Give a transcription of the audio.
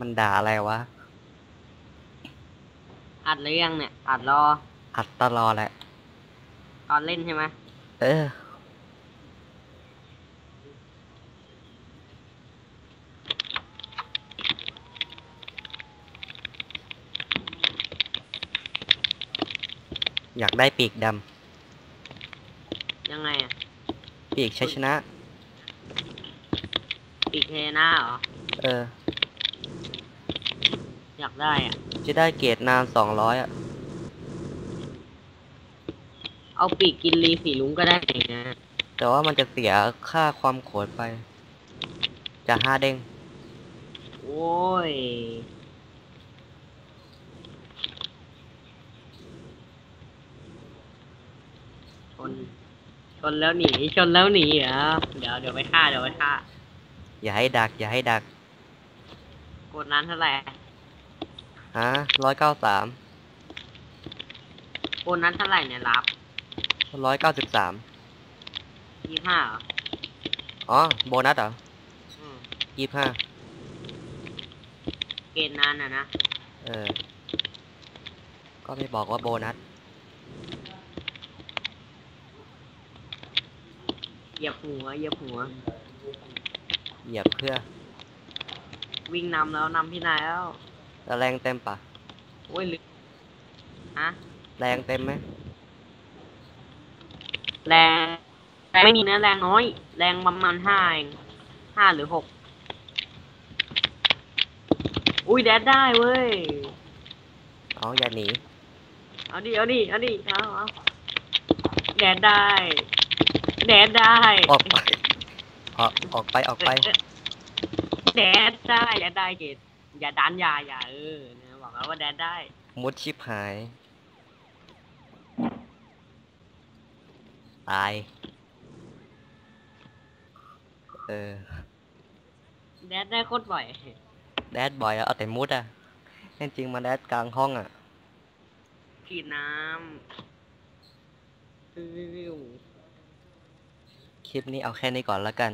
มันด่าอะไรวะ อัดหรือยังเนี่ย อัดรอ อัดตลอดแหละ ตอนเล่นใช่ไหมเออ อยากได้ปีกดยังไงอะำปีกชัยชนะ ปีกเทน่าเหรอ เออ อยากได้อะ จะได้เกรดนานสองร้อยอะ เอาปีกกินรีสีลุงก็ได้นะแต่ว่ามันจะเสียค่าความโขดไป จะห้าเด้ง โอ้ย ชน ชนแล้วหนี ชนแล้วหนีเหรอเดี๋ยวเดี๋ยวไปฆ่าเดี๋ยวไปฆ่าอย่าให้ดัก อย่าให้ดัก กดนั้นเท่าไหร่ ฮะร้อยเก้าสามกดนั้นเท่าไหร่เนี่ยรับร้อยเก้าสิบสามยี่ห้าเหรออ๋อโบนัสเหรออืมยี่ห้าเกณฑ์นั้นอะนะ เออ ก็ไม่บอกว่าโบนัสเหยียบหัวเหยียบหัว เหยียบเพื่อ วิ่งนำแล้วนำพี่นายแล้ว แล้วแรงเต็มปะโอ้ยลึกฮะแรงเต็มไหมแรงแรงไม่มีนะแรงน้อย แรงประมาณห้าเองห้าหรือหกอุ้ยแดดได้เว้ย เอาอย่าหนี เอาดิ เอาดิ เอาดิ เอาเอาแดดได้ แดดได้ ออกไป ออกออกไปออกไป แดดได้ แดดได้เกด อย่าดันอย่าอย่าเออเนี่ยบอกแล้วว่าแดดได้ มุดชิบหาย ตาย เออ แดดได้โคตรบ่อย แดดบ่อยอะเอาแต่มุดอะแน่จริงมาแดดกลางห้องอะฉีดน้ำฟิวคลิปนี้เอาแค่นี้ก่อนแล้วกัน